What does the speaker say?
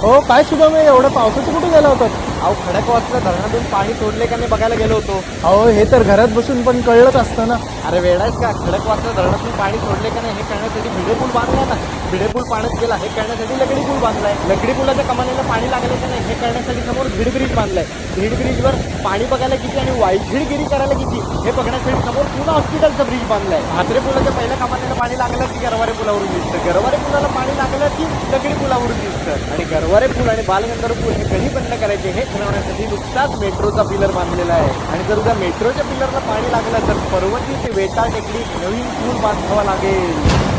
हो काय सुद्धा मी एवढ्या पावसाचं कुठे गेला होतात अहो खडकवासला धरणातून पाणी सोडले का नाही बघायला गेलो होतो. अहो हे तर घरात बसून पण कळलंच असतं ना. अरे वेळाच का? खडकवासला धरणातून पाणी सोडले का नाही हे करण्यासाठी भिडे पूल बांधलाय ना. भिडे पूल पाण्यात गेला हे करण्यासाठी लकडी पूल बांधलाय. लकडी पुलाच्या कमानीला पाणी लागले का नाही हे करण्यासाठी समोर भीड ब्रिज बांधलाय. भीड ब्रिजवर पाणी बघायला किती आणि वाईझिडगिरी करायला किती हे बघण्यासाठी समोर पुन्हा हॉस्पिटलचा ब्रिज बांधलाय. म्हात्रे पुलाच्या पहिल्या कमानीला पाणी लागलं की गरवारे पुलावरून दिसतं. गरवारे पुलाला पाणी लागलं की लकडी पुलावरून दिसतं. आणि गरवारे पूल आणि बालगंधर्व पूल हे कधी बंद करायचे हे ठरवण्यासाठी नुकताच मेट्रोचा पिलर बांधलेला आहे. आणि जर उद्या मेट्रोच्या पिलरला पाणी लागलं तर पर्वती ते वेटाळ टेकडी नवीन पूल बांधावा लागेल.